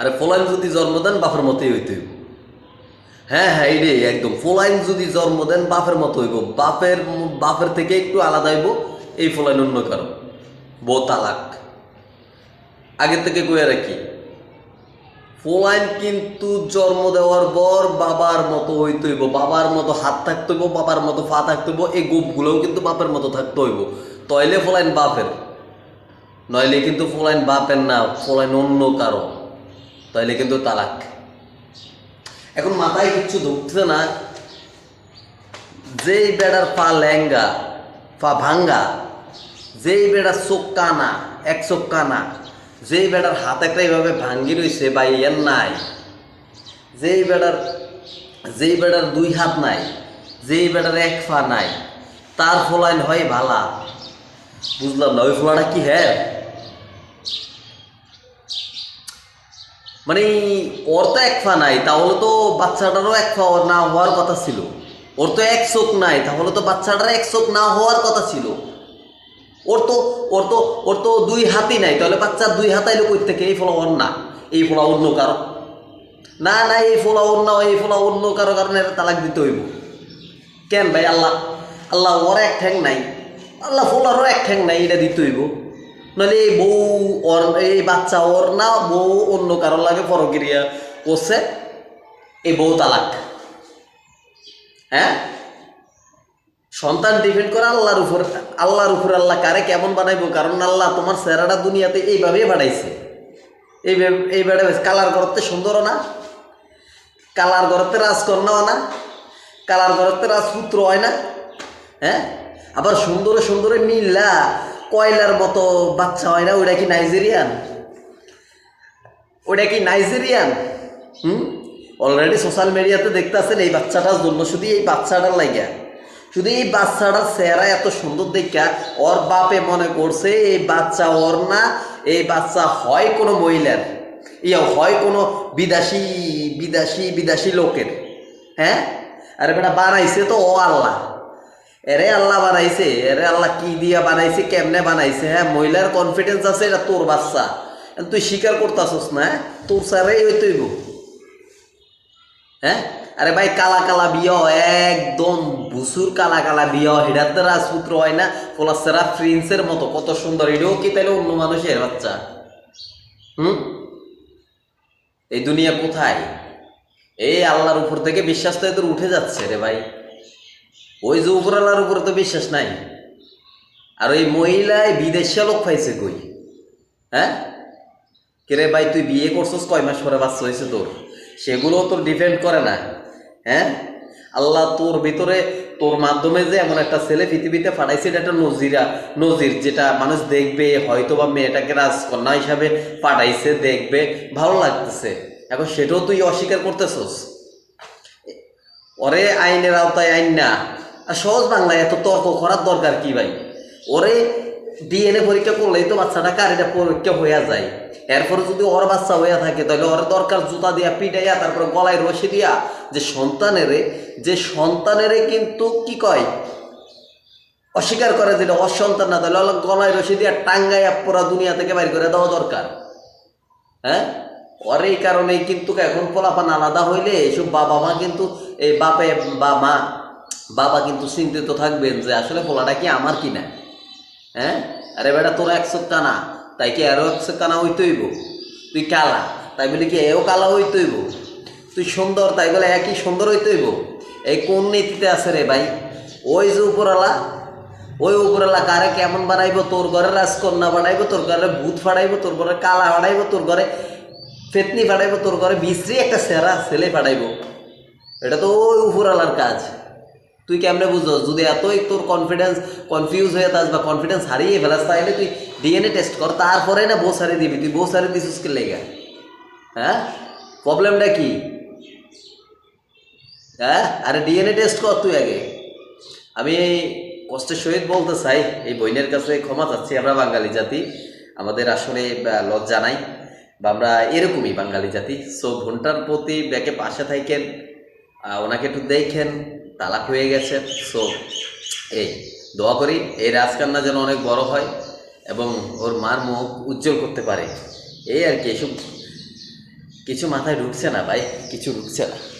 আরে ফলাইন যদি জন্ম দেন, বাপের মতোই হইতে হইব। হ্যাঁ হ্যাঁ এই রে, একদম। ফলাইন যদি জন্ম দেন, বাপের মতো হইব। বাপের বাপের থেকে একটু আলাদা হইব, এই ফলাইন অন্য কারণ বউ তালাক। আগে থেকে কয়ে রাখি, ফোলাইন কিন্তু জন্ম দেওয়ার পর বাবার মতো হইতে হইব। বাবার মতো হাত থাকতে হইব, বাবার মতো পা থাকতে হইব, এই গোপগুলোও কিন্তু বাপের মতো থাকতে হইব। তইলে ফোলাইন বাপের, নইলে কিন্তু ফোলাইন বাপের না, ফোলাইন অন্য কারও। তাইলে কিন্তু তালাক। এখন মাথায় কিচ্ছু ঢুকছে না। যেই বেড়ার পা ল্যাঙ্গা পা ভাঙ্গা, যেই বেড়ার চোখ কানা, এক চোখ কানা, যেই বেড়ার হাত একটা এইভাবে ভাঙ্গি রইছে বা ইয়ার নাই। যেই বেড়ার যেই বেড়ার দুই হাত নাই, যেই বেড়ার এক পা নাই, তার ফলাইন হয় ভালা। বুঝলাম না, ওই ফোলাটা কি হ্যাঁ? মানে ওর তো এক পা নাই, তাহলে তো বাচ্চাটারও এক পা না হওয়ার কথা ছিল। ওর তো এক চোখ নাই, তাহলে তো বাচ্চাটার এক চোখ না হওয়ার কথা ছিল। ওর তো ওর তো ওর তো দুই হাতই নাই, তাহলে বাচ্চার দুই হাত আইলো কই থেকে? এই ফলা ওর না, এই ফলা অন্য কারও। না না, এই ফলা অন্য এই ফলা অন্য কারও কারণে তালাক দিতে হইব। কেন ভাই? আল্লাহ আল্লাহ ওর এক ঠ্যাং নাই, আল্লাহ ফোলারও এক ঠ্যাং নাই, এটা দিতে হইব। নাহলে এই বউ ওর, এই বাচ্চা ওর না, বউ অন্য কারোর লাগে পরক্রিয়া করছে, এই বউ তালাক। হ্যাঁ? সন্তান ডিপেন্ড করে আল্লাহর উপর আল্লাহর উপর আল্লাহ কারে কেমন বানাইবো? কারণ আল্লাহ তোমার চেহারাটা দুনিয়াতে এইভাবেই বানাইছে। এইভাবে এইভাবে কালার করতে সুন্দরও না কালার করতে রাজকন্যাও না কালার করতে রাজপুত্র হয় না। হ্যাঁ? আবার সুন্দরে সুন্দরে মিল্লা কয়লার মতো বাচ্চা হয় না, ওইটা কি নাইজেরিয়ান ওইটা কি নাইজেরিয়ান হুম? অলরেডি সোশ্যাল মিডিয়াতে দেখতে এই বাচ্চাটার জন্য, শুধু এই বাচ্চাটার লাগিয়া শুধু এই বাচ্চাটার চেহারা এত সুন্দর দেখা, ওর বাপে মনে করছে এই বাচ্চা ওর না, এই বাচ্চা হয় কোনো মহিলার। ইয়া হয় কোনো বিদেশি বিদেশি বিদেশি লোকের। হ্যাঁ? আরে বেটা, বানাইছে তো ও আল্লাহ। এরে আল্লাহ বানাইছে, এরে আল্লাহ কি দিয়া বানাইছে, কেমনে বানাইছে হ্যাঁ? মহিলার কনফিডেন্স আছে এটা তোর বাচ্চা। তুই স্বীকার করতাছস না হ্যাঁ? তোর স্যারেই ওই তৈব হ্যাঁ? আরে ভাই, কালা কালা বিয় একদম ভুসুর কালা কালা বিয় হিডাতে রাজপুত্র হয় না? ফলাসেরা প্রিন্সের মতো, কত সুন্দর। এটাও কি তাইলে অন্য মানুষের বাচ্চা? হুম? এই দুনিয়া কোথায়? এই আল্লাহর উপর থেকে বিশ্বাস তো এদের উঠে যাচ্ছে রে ভাই। ওই যে উপরালার উপরে তো বিশ্বাস নাই। আর ওই মহিলায় বিদেশে লোক পাইছে কই? হ্যাঁ? কিরে ভাই, তুই বিয়ে করছিস কয় মাস পরে? বাচ্চা হয়েছে তোর। সেগুলো তোর ডিপেন্ড করে না। হ্যাঁ? আল্লাহ তোর ভিতরে, তোর মাধ্যমে যে এমন একটা ছেলে পৃথিবীতে পাঠাইছে, এটা একটা নজিরা। নজির যেটা মানুষ দেখবে হয়তো বা মেয়েটাকে রাজকন্যা হিসাবে পাঠাইছে, দেখবে, ভালো লাগতেছে। এখন সেটাও তুই অস্বীকার করতেছস? ওরে আইনের আওতায় আইন না। আর সহজ বাংলায় এত তর্ক করার দরকার কি ভাই? ওরে ডিএনএ পরীক্ষা করলেই তো বাচ্চাটা কার এটা পরীক্ষা হইয়া যায়। এরপরে যদি ওর বাচ্চা হইয়া থাকে, তাহলে ওর দরকার জুতা দিয়া, পিটাইয়া, তারপরে গলায় রশি দিয়া, যে সন্তানেরে যে সন্তানেরে কিন্তু কি কয়? অস্বীকার করে যেটা অসন্তান না, তাহলে গলায় রশি দিয়া টাঙ্গাইয়া পুরা দুনিয়া থেকে বাইর করে দেওয়া দরকার। হ্যাঁ? ওর এই কারণেই কিন্তু এখন পোলাপান আলাদা হইলে এসব বাবা মা কিন্তু এই বাপে বা মা বাবা কিন্তু চিন্তিত থাকবেন যে আসলে পোলাটা কি আমার কি না? হ্যাঁ? আরে বেটা, তোর একশো কানা তাই কি আরও একশো কানা হইতে হইব? তুই কালা। তাই বলে কি, এও কালা হইতে হইব? তুই সুন্দর, তাই বলে একই সুন্দর হইতে হইব? এই কোন নীতিতে আছে রে ভাই? ওই যে উপরওয়ালা, ওই উপরওয়ালা কারে কেমন বানাইবো? তোর ঘরে রাজকন্যা বানাইবো, তোর ঘরে ভূত ফাড়াইবো, তোর ঘরে কালা ফাড়াইবো, তোর ঘরে ফেতনি ফাটাইবো তোর ঘরে বিশ্রী একটা সেরা ছেলে ফাটাইবো এটা তো ওই উপরওয়ালার কাজ। তুই কেমনে বুঝো যদি এতই তোর কনফিডেন্স কনফিউজ হয়ে থাস বা কনফিডেন্স হারিয়ে ফেলাস তাহলে তুই ডিএনএ টেস্ট কর, তারপরে না বউ সারি দিবি। তুই বউ সারি দিছিস কে লেগে? হ্যাঁ? প্রবলেমটা কি? হ্যাঁ? আরে ডিএনএ টেস্ট কর তুই আগে। আমি কষ্টের সহিত বলতে চাই, এই বইনের কাছে ক্ষমা চাচ্ছি, আমরা বাঙালি জাতি। আমাদের আসলে লজ্জা নাই, বা আমরা এরকমই বাঙালি জাতি। সো ঘণ্টার প্রতি ব্যাকে পাশে থাকেন ওনাকে একটু দেখেন তালাক হয়ে গেছে। সো এই, দোয়া করি এই রাজকান্না যেন অনেক বড় হয় এবং ওর মার মুখ উজ্জ্বল করতে পারে। এই আর কি, এসব কিছু মাথায় ঢুকছে না ভাই, কিছু ঢুকছে না।